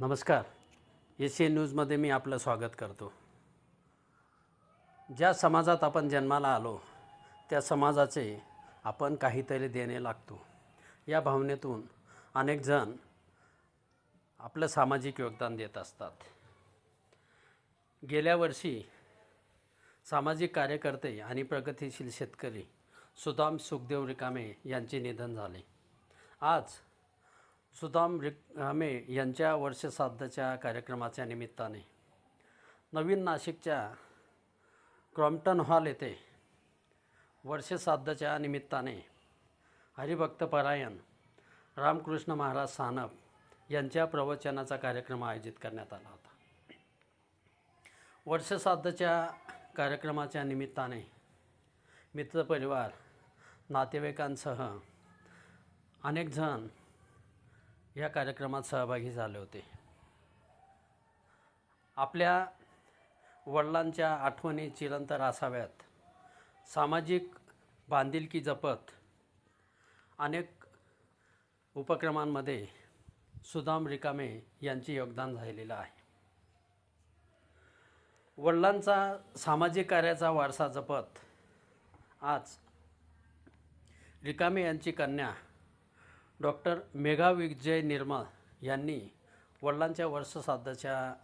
नमस्कार. एशियन न्यूजमध्ये मी आपलं स्वागत करतो. ज्या समाजात आपण जन्माला आलो त्या समाजाचे आपण काहीतरी देणे लागतो. या भावनेतून अनेक जण आपलं सामाजिक योगदान देत असतात. गेल्या वर्षी सामाजिक कार्यकर्ते आणि प्रगतिशील शेतकरी सुदाम सुखदेव रिकामे यांचे निधन झाले. आज सुदाम रिकामे यांच्या वर्षसाध्याच्या कार्यक्रमाच्या निमित्ताने नवीन नाशिकच्या क्रॉम्प्टन हॉल येथे वर्षसाध्याच्या निमित्ताने हरिभक्तपरायण रामकृष्ण महाराज सानप यांच्या प्रवचनाचा कार्यक्रम आयोजित करण्यात आला होता. वर्षसाध्याच्या कार्यक्रमाच्या निमित्ताने मित्रपरिवार नातेवाईकांसह अनेक जण या कार्यक्रमात सहभागी झाले होते. आपल्या वडिलांच्या आठवणी चिरंतर असाव्यात. सामाजिक बांधिलकी जपत अनेक उपक्रमांमध्ये सुदाम रिकामे यांचे योगदान झालेलं आहे. वडिलांचा सामाजिक कार्याचा वारसा जपत आज रिकामे यांची कन्या डॉक्टर मेघा विजय निर्मळ यांनी वडिलांच्या वर्षश्राद्धाच्या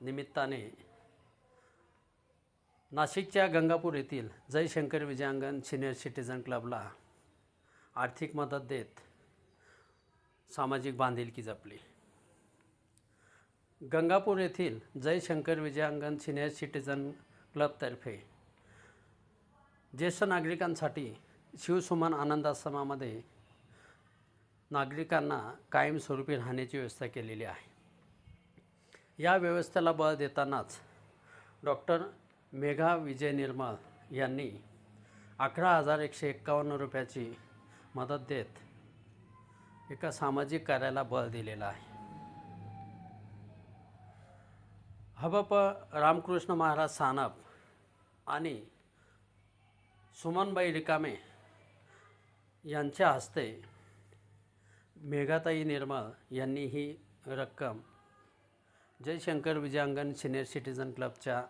निमित्ताने नाशिकच्या गंगापूर येथील जयशंकर विजयांगण सिनियर सिटीजन क्लबला आर्थिक मदत देत सामाजिक बांधिलकी जपली. गंगापूर येथील जयशंकर विजयांगण सिनियर सिटीजन क्लबतर्फे ज्येष्ठ नागरिकांसाठी शिवसुमन आनंदाश्रमामध्ये नागरिकांना कायमस्वरूपी राहण्याची व्यवस्था केलेली आहे. या व्यवस्थेला बळ देतानाच डॉक्टर मेघा विजय निर्मळ यांनी अकरा हजार एकशे एक्कावन्न रुपयाची मदत देत एका सामाजिक कार्याला बळ दिलेलं आहे. हबप रामकृष्ण महाराज सानप आणि सुमनबाई रिकामे यांच्या हस्ते मेघाताई निर्मळ यांनी ही रक्कम जयशंकर विजयांगण सिनियर सिटीजन क्लबच्या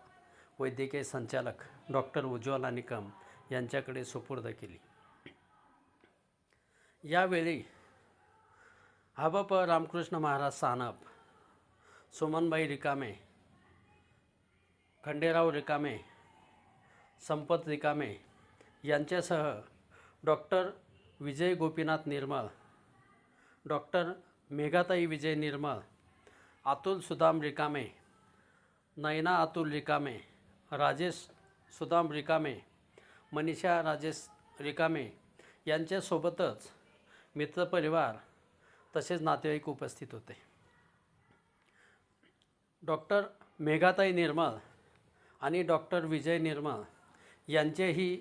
वैद्यकीय संचालक डॉक्टर उज्ज्वला निकम यांच्याकडे सुपूर्द केली. यावेळी हबप रामकृष्ण महाराज सानप सुमनबाई रिकामे खंडेराव रिकामे संपत रिकामे यांच्यासह डॉक्टर विजय गोपीनाथ निर्मळ डॉक्टर मेघाताई विजय निर्मळ अतुल सुदाम रिकामे नयना अतुल रिकामे राजेश सुदाम रिकामे मनीषा राजेश रिकामे यांच्यासोबतच मित्रपरिवार तसेच नातेवाईक उपस्थित होते. डॉक्टर मेघाताई निर्मळ आणि डॉक्टर विजय निर्मळ यांचेही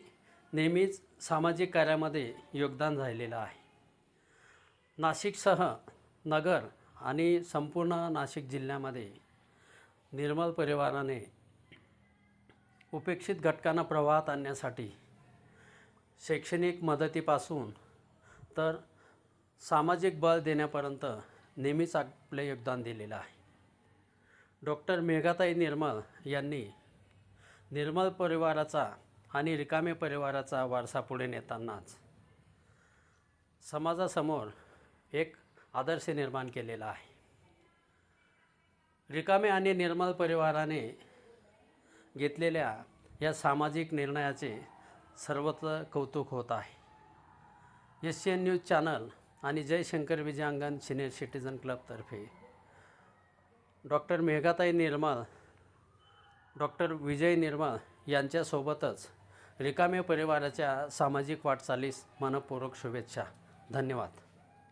नेहमीच सामाजिक कार्यामध्ये योगदान झालेलं आहे. नाशिकसह नगर आणि संपूर्ण नाशिक जिल्ह्यामध्ये निर्मल परिवाराने उपेक्षित घटकांना प्रवाहात आणण्यासाठी शैक्षणिक मदतीपासून तर सामाजिक बळ देण्यापर्यंत नेहमीच आपले योगदान दिलेलं आहे. डॉक्टर मेघाताई निर्मल यांनी निर्मल परिवाराचा आणि रिकामे परिवाराचा वारसा पुढे नेतानाच समाजासमोर एक आदर्श निर्माण केलेला आहे. रिकामे आणि निर्मल परिवाराने घेतलेल्या या सामाजिक निर्णयाचे सर्वत्र कौतुक होत आहे. एस एन न्यूज चॅनल आणि जयशंकर विजयांगण सिनियर सिटीजन क्लबतर्फे डॉक्टर मेघाताई निर्मळ डॉक्टर विजय निर्मळ यांच्यासोबतच रिकामे परिवाराच्या सामाजिक वाटचालीस मनपूर्वक शुभेच्छा. धन्यवाद.